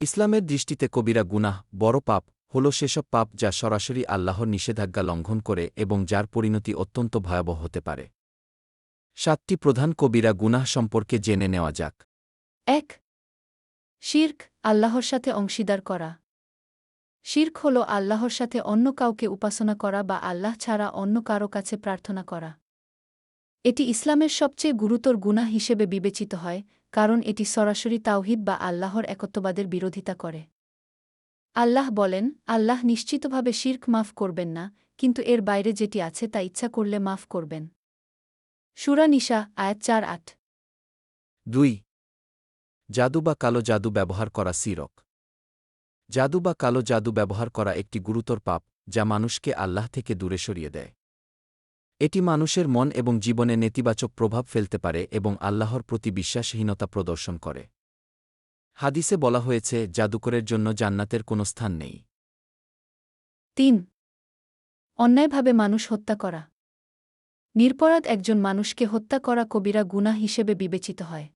ইসলামের দৃষ্টিতে কবিরা গুনাহ বড় পাপ হল সেসব পাপ যা সরাসরি আল্লাহর নিষেধাজ্ঞা লঙ্ঘন করে এবং যার পরিণতি অত্যন্ত ভয়াবহ হতে পারে। সাতটি প্রধান কবিরা গুনাহ সম্পর্কে জেনে নেওয়া যাক। এক, শির্ক আল্লাহর সাথে অংশীদার করা। শির্ক হল আল্লাহর সাথে অন্য কাউকে উপাসনা করা বা আল্লাহ ছাড়া অন্য কারও কাছে প্রার্থনা করা। এটি ইসলামের সবচেয়ে গুরুতর গুনাহ হিসেবে বিবেচিত হয় কারণ এটি সরাসরি তাওহিদ বা আল্লাহর একত্ববাদের বিরোধিতা করে। আল্লাহ বলেন, আল্লাহ নিশ্চিতভাবে শির্ক মাফ করবেন না, কিন্তু এর বাইরে যেটি আছে তা ইচ্ছা করলে মাফ করবেন। সুরা নিশা আয়াত চার আট। দুই, জাদু বা কালো জাদু ব্যবহার করা সিরক। জাদু বা কালো জাদু ব্যবহার করা একটি গুরুতর পাপ, যা মানুষকে আল্লাহ থেকে দূরে সরিয়ে দেয়। এটি মানুষের মন এবং জীবনে নেতিবাচক প্রভাব ফেলতে পারে এবং আল্লাহর প্রতি বিশ্বাসহীনতা প্রদর্শন করে। হাদিসে বলা হয়েছে, জাদুকরের জন্য জান্নাতের কোনো স্থান নেই। তিন, অন্যায়ভাবে মানুষ হত্যা করা। নিরপরাধ একজন মানুষকে হত্যা করা কবিরা গুনাহ হিসেবে বিবেচিত হয়।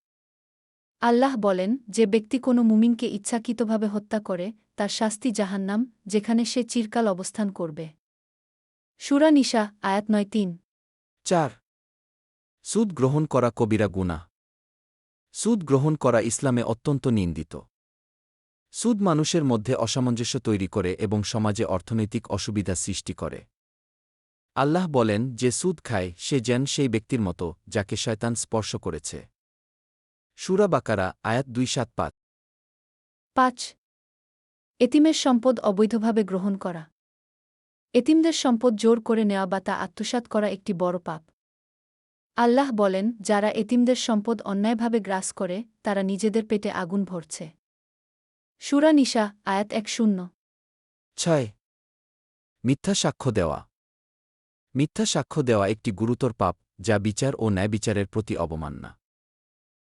আল্লাহ বলেন, যে ব্যক্তি কোনো মুমিনকে ইচ্ছাকৃতভাবে হত্যা করে, তার শাস্তি জাহান্নাম, যেখানে সে চিরকাল অবস্থান করবে। সুরা নিশা আয়াত নয় তিন। চার। সুদ গ্রহণ করা কবিরা গুনাহ। সুদ গ্রহণ করা ইসলামে অত্যন্ত নিন্দিত। সুদ মানুষের মধ্যে অসামঞ্জস্য তৈরি করে এবং সমাজে অর্থনৈতিক অসুবিধা সৃষ্টি করে। আল্লাহ বলেন যে সুদ খায় সে যেন সেই ব্যক্তির মতো যাকে শয়তান স্পর্শ করেছে। সুরা বাকারা আয়াত দুই সাত পাঁচ। পাঁচ। এতিমের সম্পদ অবৈধভাবে গ্রহণ করা। এতিমদের সম্পদ জোর করে নেওয়া বা তা আত্মসাৎ করা একটি বড় পাপ। আল্লাহ বলেন যারা এতিমদের সম্পদ অন্যায়ভাবে গ্রাস করে তারা নিজেদের পেটে আগুন ভরছে। সুরা নিশা আয়াত এক শূন্য। ছয়। মিথ্যা সাক্ষ্য দেওয়া। মিথ্যা সাক্ষ্য দেওয়া একটি গুরুতর পাপ যা বিচার ও ন্যায়বিচারের প্রতি অবমাননা।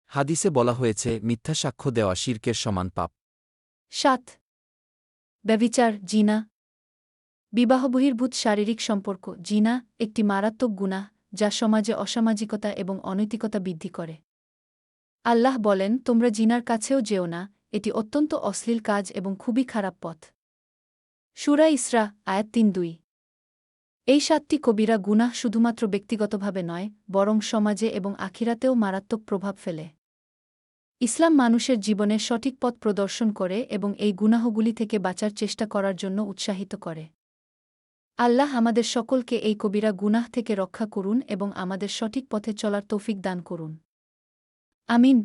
হাদিসে বলা হয়েছে মিথ্যা সাক্ষ্য দেওয়া শির্কের সমান পাপ। সাত। ব্যবিচার জিনা বিবাহবহির্ভূত শারীরিক সম্পর্ক, জিনা, একটি মারাত্মক গুনাহ যা সমাজে অসামাজিকতা এবং অনৈতিকতা বৃদ্ধি করে। আল্লাহ বলেন, তোমরা জিনার কাছেও যেও না, এটি অত্যন্ত অশ্লীল কাজ এবং খুবই খারাপ পথ। সুরা ইসরা, আয়াত তিন দুই। এই সাতটি কবিরা গুনাহ শুধুমাত্র ব্যক্তিগতভাবে নয়, বরং সমাজে এবং আখিরাতেও মারাত্মক প্রভাব ফেলে। ইসলাম মানুষের জীবনে সঠিক পথ প্রদর্শন করে এবং এই গুনাহগুলি থেকে বাঁচার চেষ্টা করার জন্য উৎসাহিত করে। আল্লাহ আমাদের সকলকে এই কবিরা গুনাহ থেকে রক্ষা করুন এবং আমাদের সঠিক পথে চলার তৌফিক দান করুন। আমিন।